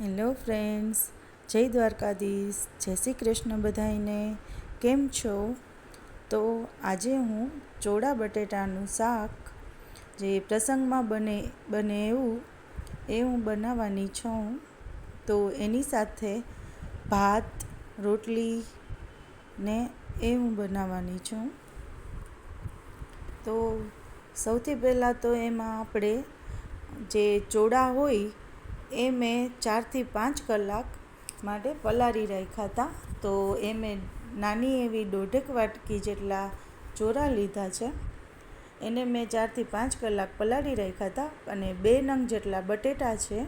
Hello friends, જય દ્વારકાધીશ, જય શ્રી કૃષ્ણ બધાઈને કેમ છો? તો આજે હું ચોળા બટેટાનું શાક જે પ્રસંગમાં બને બને એવું, એ હું બનાવવાની છું. તો એની સાથે ભાત, રોટલી ને એ હું બનાવવાની છું. તો સૌથી પહેલાં તો એમાં આપણે જે ચોળા હોય એ મેં ચારથી પાંચ કલાક માટે પલાળી રાખ્યા હતા. તો એ મેં નાની એવી દોઢેક વાટકી જેટલા ચોરા લીધા છે. એને મેં ચારથી પાંચ કલાક પલાળી રાખ્યા હતા અને બે નંગ જેટલા બટેટા છે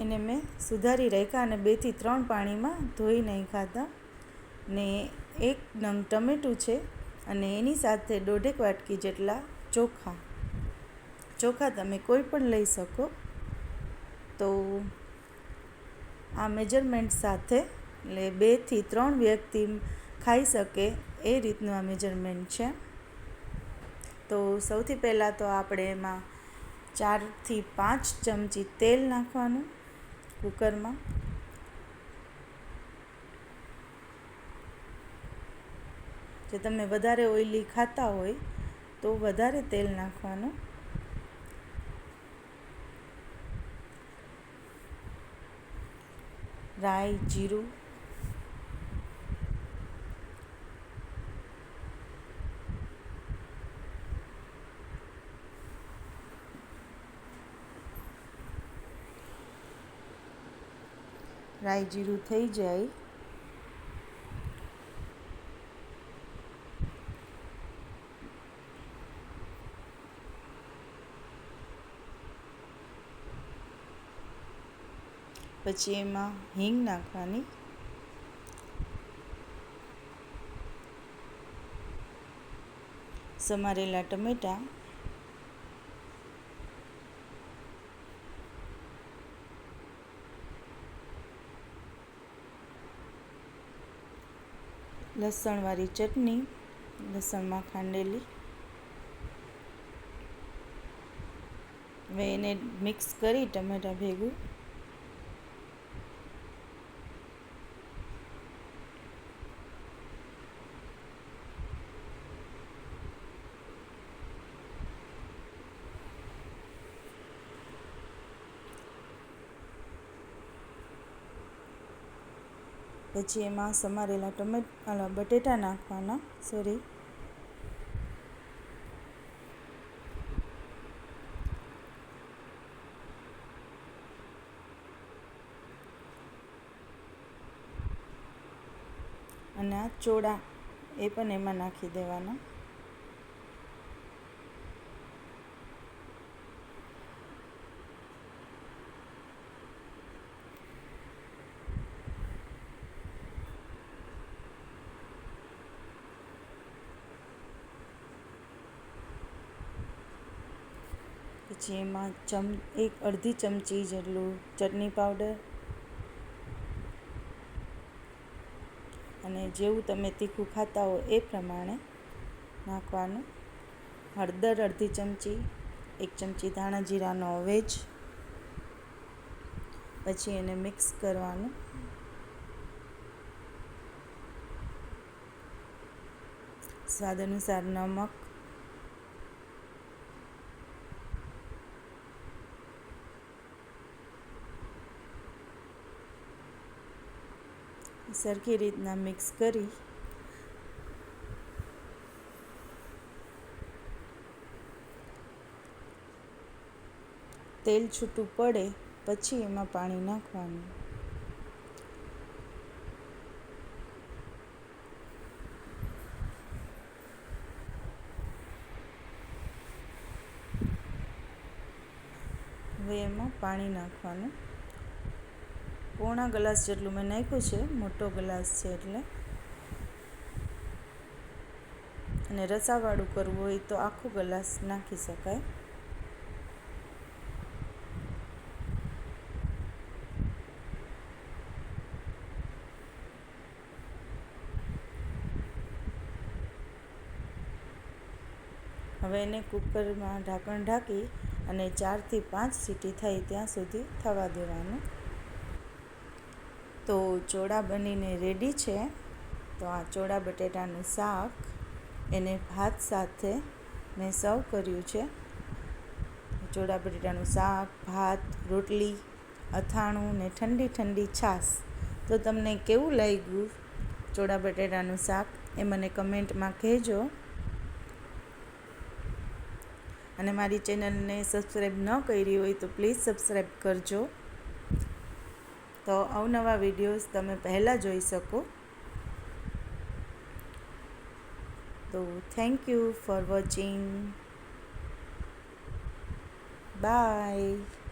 એને મેં સુધારી રાખ્યા અને બેથી ત્રણ પાણીમાં ધોઈ નાખ્યા હતા. ને એક નંગ ટમેટું છે અને એની સાથે દોઢેક વાટકી જેટલા ચોખા. ચોખા તમે કોઈ પણ લઈ શકો. તો આ મેજરમેન્ટ સાથે એટલે બેથી ત્રણ વ્યક્તિ ખાઈ શકે એ રીતનું આ મેજરમેન્ટ છે. તો સૌથી પહેલાં તો આપણે એમાં ચારથી પાંચ ચમચી તેલ નાખવાનું કુકરમાં. જે તમે વધારે ઓઈલી ખાતા હોય તો વધારે તેલ નાખવાનું. રાઈ જીરું. રાઈ જીરું થઈ જાય. પછી એમાં હિંગ નાખવાની. સમારેલા ટમેટા. લસણવાળી ચટણી, લસણમાં ખાંડેલી. હવે એને મિક્સ કરી ટમેટાં ભેગું. પછી એમાં સમારેલા ટમેટ બટેટા નાખવાના. સોરી અને આ ચોળા એ પણ એમાં નાખી દેવાના. પછી એમાં ચમ, એક અડધી ચમચી જેટલું ચટણી પાવડર અને જેવું તમે તીખું ખાતા હો એ પ્રમાણે નાખવાનું. હળદર અડધી ચમચી, એક ચમચી ધાણા જીરાનો વેજ પછી એને મિક્સ કરવાનું. સ્વાદ અનુસાર નમક સરખી રીતના મિક્સ કરી તેલ છૂટું પડે પછી એમાં પાણી નાખવાનું. હવે એમાં પાણી નાખવાનું. પોણા ગ્લાસ જેટલું મેં નાખ્યું છે, મોટો ગ્લાસ છે એટલે. અને રસાવાળું કરવું હોય તો આખો ગ્લાસ નાખી શકાય. હવે એને કુકરમાં ઢાંકણ ઢાંકી અને ચારથી પાંચ સીટી થાય ત્યાં સુધી થવા દેવાનું. તો ચોળા બનીને રેડી છે. તો આ ચોળા બટેટાનું શાક એને ભાત સાથે મેં સર્વ કર્યું છે. ચોળા બટેટાનું શાક, ભાત, રોટલી, અથાણું ને ઠંડી ઠંડી છાશ. તો તમને કેવું લાગ્યું ચોળા બટેટાનું શાક એ મને કમેન્ટમાં કહેજો. અને મારી ચેનલને સબસ્ક્રાઈબ ન કરી હોય તો પ્લીઝ સબસ્ક્રાઈબ કરજો. તો અવનવા વિડીયોઝ તમે પહેલાં જોઈ શકો. તો thank you for watching. Bye.